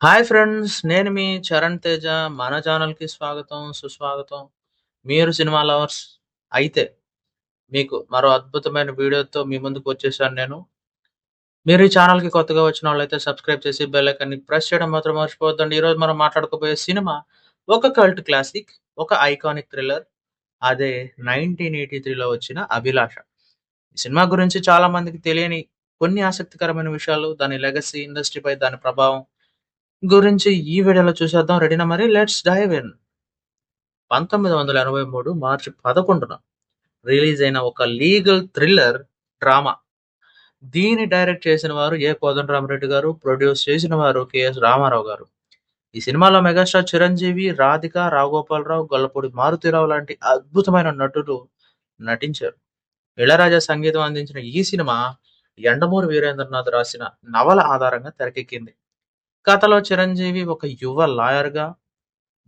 Hi friends. నేను మీ చరణ్ తేజ. మన ఛానల్‌కి స్వాగతం, సుస్వాగతం. మీరు సినిమా లవర్స్ అయితే, మీకు మరో అద్భుతమైన వీడియోతో మీ ముందుకు వచ్చేసాను నేను. మీరు ఈ ఛానల్‌కి కొత్తగా వచ్చిన వాళ్ళైతే సబ్స్క్రైబ్ చేసి బెల్ ఐకాన్‌ని ప్రెస్ చేయడం మాత్రం మర్చిపోవద్దండి. ఈరోజు మనం మాట్లాడుకోబోయే సినిమా ఒక కల్ట్ క్లాసిక్, ఒక ఐకానిక్ థ్రిల్లర్. అదే 1983లో వచ్చిన 'అభిలాష'. ఈ సినిమా గురించి చాలా మందికి తెలియని కొన్ని ఆసక్తికరమైన విషయాలు, దాని లెగసీ, ఇండస్ట్రీపై దాని ప్రభావం గురించి ఈ వీడియోలో చూసేద్దాం. రెడీనా మరి? Let's dive in. 1983 మార్చి 11న రిలీజ్ అయిన ఒక లీగల్ థ్రిల్లర్ డ్రామా. దీన్ని డైరెక్ట్ చేసిన వారు ఏ. కోదండరామరెడ్డి గారు, ప్రొడ్యూస్ చేసిన వారు కె.ఎస్. రామారావు గారు. ఈ సినిమాలో మెగాస్టార్ చిరంజీవి, రాధిక, రావుగోపాలరావు, గొల్లపూడి మారుతీరావు లాంటి అద్భుతమైన నటులు నటించారు. ఇళరాజా సంగీతం అందించిన ఈ సినిమా యండమూరి వీరేంద్రనాథ్ రాసిన నవల ఆధారంగా తెరకెక్కింది. కథలో చిరంజీవి ఒక యువ లాయర్‌గా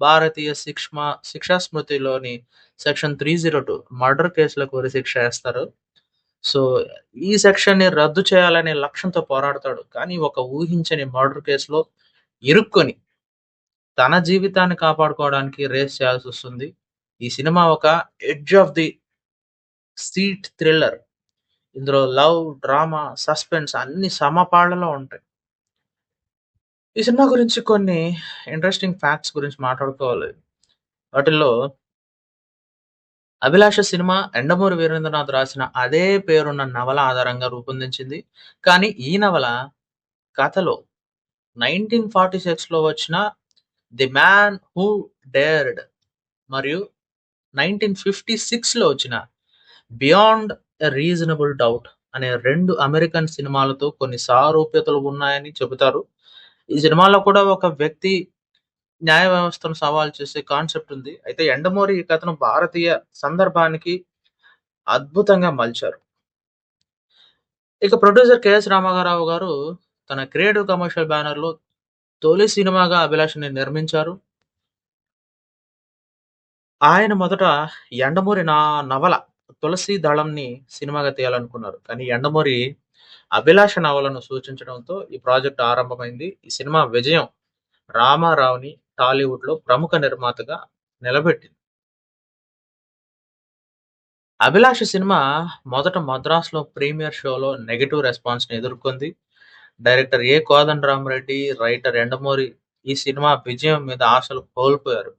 భారతీయ శిక్ష్మ శిక్షా స్మృతిలోని సెక్షన్ 302 మర్డర్ కేసులకు ఉరిశిక్ష వేస్తారు సో, ఈ సెక్షన్‌ని రద్దు చేయాలనే లక్ష్యంతో పోరాడతాడు. కానీ ఒక ఊహించని మర్డర్ కేసులో ఇరుక్కొని తన జీవితాన్ని కాపాడుకోవడానికి రేస్ చేయాల్సి వస్తుంది ఈ సినిమా ఒక edge of the seat thriller. ఇందులో లవ్, డ్రామా, సస్పెన్స్ అన్ని సమపాళ్ళలో ఉంటాయి. ఈ సినిమా గురించి కొన్ని ఇంట్రెస్టింగ్ ఫ్యాక్ట్స్ గురించి మాట్లాడుకోవాలి. వాటిల్లో 'అభిలాష' సినిమా ఎండమూరి వీరేంద్రనాథ్ రాసిన అదే పేరున్న నవల ఆధారంగా రూపొందించింది. కానీ ఈ నవల కథలో 1946లో వచ్చిన 'ది మ్యాన్ హూ డేర్డ్' మరియు 1956లో వచ్చిన 'బియాండ్ ఎ రీజనబుల్ డౌట్' అనే రెండు అమెరికన్ సినిమాలతో కొన్ని సారూప్యతలు ఉన్నాయని చెబుతారు. ఈ సినిమాలో కూడా ఒక వ్యక్తి న్యాయ వ్యవస్థను సవాల్ చేసే కాన్సెప్ట్ ఉంది. అయితే యండమూరి ఈ కథను భారతీయ సందర్భానికి అద్భుతంగా మలిచారు. ఇక ప్రొడ్యూసర్ కె.ఎస్. రామారావు గారు తన క్రియేటివ్ కమర్షియల్ బ్యానర్‌లో తొలి సినిమాగా 'అభిలాష'ని నిర్మించారు. ఆయన మొదట ఎండమూరి నా నవల తులసి దళం'ని సినిమాగా తీయాలనుకున్నారు. కానీ ఎండమూరి 'అభిలాష' నవలను సూచించడంతో ఈ ప్రాజెక్ట్ ఆరంభమైంది. ఈ సినిమా విజయం రామారావుని టాలీవుడ్‌లో ప్రముఖ నిర్మాతగా నిలబెట్టింది. 'అభిలాష' సినిమా మొదట మద్రాసులో ప్రీమియర్ షోలో నెగిటివ్ రెస్పాన్స్‌ని ఎదుర్కొంది. Director A. Kodandarami Reddy, writer Yandamuri ఈ సినిమా విజయం మీద ఆశలు కోల్పోయారు.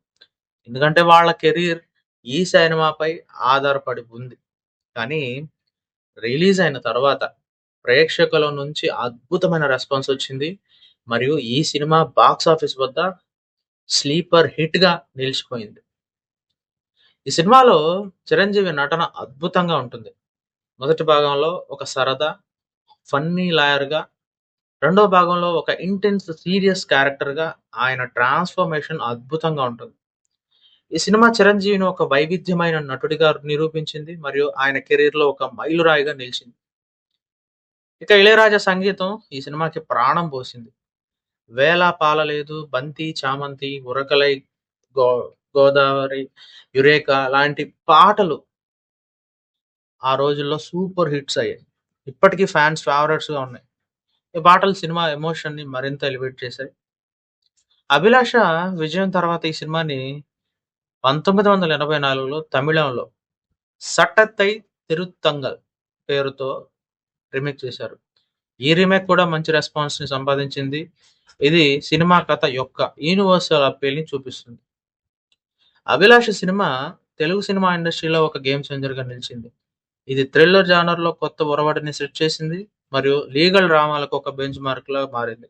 ఎందుకంటే వాళ్ళ కెరీర్ ఈ సినిమాపై ఆధారపడి ఉంది. కానీ రిలీజ్ అయిన తర్వాత ప్రేక్షకుల నుంచి అద్భుతమైన రెస్పాన్స్ వచ్చింది. మరియు ఈ సినిమా బాక్స్ ఆఫీస్ వద్ద స్లీపర్ హిట్‌గా నిలిచిపోయింది. ఈ సినిమాలో చిరంజీవి నటన అద్భుతంగా ఉంటుంది. మొదటి భాగంలో ఒక సరదా, ఫన్నీ లాయర్‌గా, రెండో భాగంలో ఒక ఇంటెన్స్ సీరియస్ క్యారెక్టర్‌గా ఆయన ట్రాన్స్‌ఫర్మేషన్ అద్భుతంగా ఉంటుంది. ఈ సినిమా చిరంజీవిని ఒక వైవిధ్యమైన నటుడిగా నిరూపించింది మరియు ఆయన కెరీర్‌లో ఒక మైలురాయిగా నిలిచింది. ఇక ఇళయరాజా సంగీతం ఈ సినిమాకి ప్రాణం పోసింది. 'వేళ పాలలేదు', 'బంతి చామంతి', 'ఉరకలై', 'గో గోదావరి', యురేక లాంటి పాటలు ఆ రోజుల్లో సూపర్ హిట్స్ అయ్యాయి. ఇప్పటికీ ఫ్యాన్స్ ఫేవరెట్స్‌గా ఉన్నాయి. ఈ పాటలు సినిమా ఎమోషన్‌ని మరింత ఎలివేట్ చేశాయి. 'అభిలాష' విజయం తర్వాత ఈ సినిమాని 1984లో తమిళంలో 'సట్టత్తై తిరుత్తంగల్' పేరుతో రీమేక్ చేశారు. ఈ రీమేక్ కూడా మంచి రెస్పాన్స్‌ని సంపాదించింది. ఇది సినిమా కథ యొక్క యూనివర్సల్ అప్పీల్‌ని చూపిస్తుంది. 'అభిలాష' సినిమా తెలుగు సినిమా ఇండస్ట్రీలో ఒక గేమ్ చేంజర్‌గా నిలిచింది. ఇది థ్రిల్లర్ జానర్‌లో కొత్త ఒరవడిని సెట్ చేసింది మరియు లీగల్ డ్రామాలకు ఒక బెంచ్ మార్క్‌లా మారింది.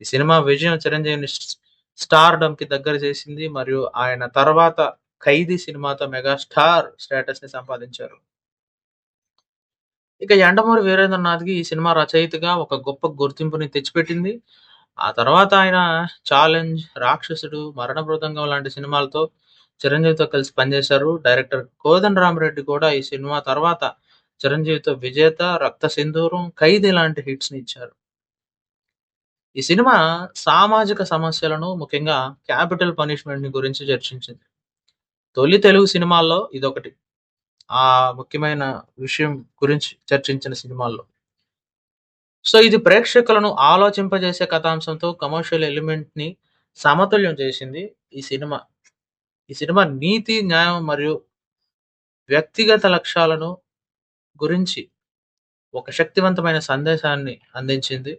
ఈ సినిమా విజయం చిరంజీవిని స్టార్ స్టార్‌డమ్‌కి దగ్గర చేసింది మరియు ఆయన తర్వాత 'ఖైదీ' సినిమాతో మెగాస్టార్ స్టేటస్‌ని సంపాదించారు. ఇక యండమూరి వీరేంద్రనాథ్‌కి ఈ సినిమా రచయితగా ఒక గొప్ప గుర్తింపుని తెచ్చిపెట్టింది. ఆ తర్వాత ఆయన 'ఛాలెంజ్', 'రాక్షసుడు', 'మరణ మృదంగం' లాంటి సినిమాలతో చిరంజీవితో కలిసి పనిచేశారు. డైరెక్టర్ కోదండరామిరెడ్డి కూడా ఈ సినిమా తర్వాత చిరంజీవితో 'విజేత', 'రక్తసింధూరం', 'ఖైదీ' లాంటి హిట్స్‌ని ఇచ్చారు. ఈ సినిమా సామాజిక సమస్యలను ముఖ్యంగా క్యాపిటల్ పనిష్మెంట్‌ని గురించి చర్చించింది. తొలి తెలుగు సినిమాల్లో ఇదొకటి. ఆ ముఖ్యమైన విషయం గురించి చర్చించిన సినిమాల్లో. సో, ఇది ప్రేక్షకులను ఆలోచింపజేసే కథాంశంతో కమర్షియల్ ఎలిమెంట్‌ని సమతుల్యం చేసింది ఈ సినిమా. ఈ సినిమా నీతి, న్యాయం మరియు వ్యక్తిగత లక్ష్యాలను గురించి ఒక శక్తివంతమైన సందేశాన్ని అందించింది.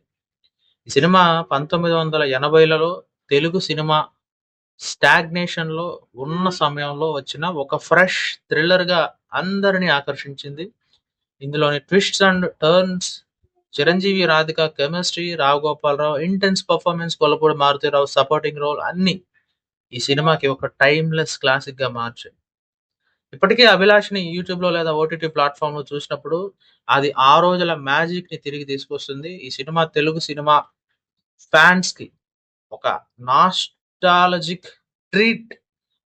ఈ సినిమా 1980లలో తెలుగు సినిమా స్టాగ్నేషన్‌లో ఉన్న సమయంలో వచ్చిన ఒక ఫ్రెష్ థ్రిల్లర్‌గా అందరిని ఆకర్షించింది. ఇందులోని twists and turns, Chiranjeevi, Radhika chemistry, Rao Gopal Rao intense performance Kolapudi Maruti Rao supporting role అన్ని ఈ సినిమాకి ఒక టైమ్‌లెస్ క్లాసిక్‌గా మార్చాయి. ఇప్పటికీ 'అభిలాష్‌ని' యూట్యూబ్‌లో లేదా ఓటీటీ ప్లాట్ఫామ్లో చూసినప్పుడు అది ఆ రోజుల మ్యాజిక్‌ని తిరిగి తీసుకొస్తుంది. ఈ సినిమా తెలుగు సినిమా ఫ్యాన్స్‌కి ఒక నాస్టాలజిక్ ట్రీట్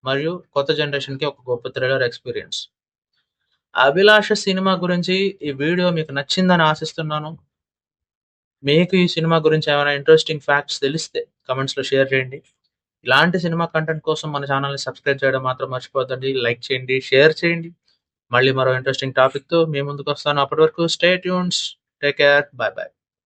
మరియు కొత్త జనరేషన్‌కి ఒక గొప్ప థ్రిల్లర్ ఎక్స్‌పీరియన్స్. 'అభిలాష' సినిమా గురించి ఈ వీడియో మీకు నచ్చిందని ఆశిస్తున్నాను. మీకు ఈ సినిమా గురించి ఏమైనా ఇంట్రెస్టింగ్ ఫ్యాక్ట్స్ తెలిస్తే కమెంట్స్లో షేర్ చేయండి. ఇలాంటి సినిమా కంటెంట్ కోసం మన ఛానల్ని సబ్స్క్రైబ్ చేయడం మాత్రం మర్చిపోద్దండి లైక్ చేయండి, షేర్ చేయండి. మళ్ళీ మరో ఇంట్రెస్టింగ్ టాపిక్‌తో మీ ముందుకొస్తాను. అప్పటి వరకు stay tunes. Take care. Bye bye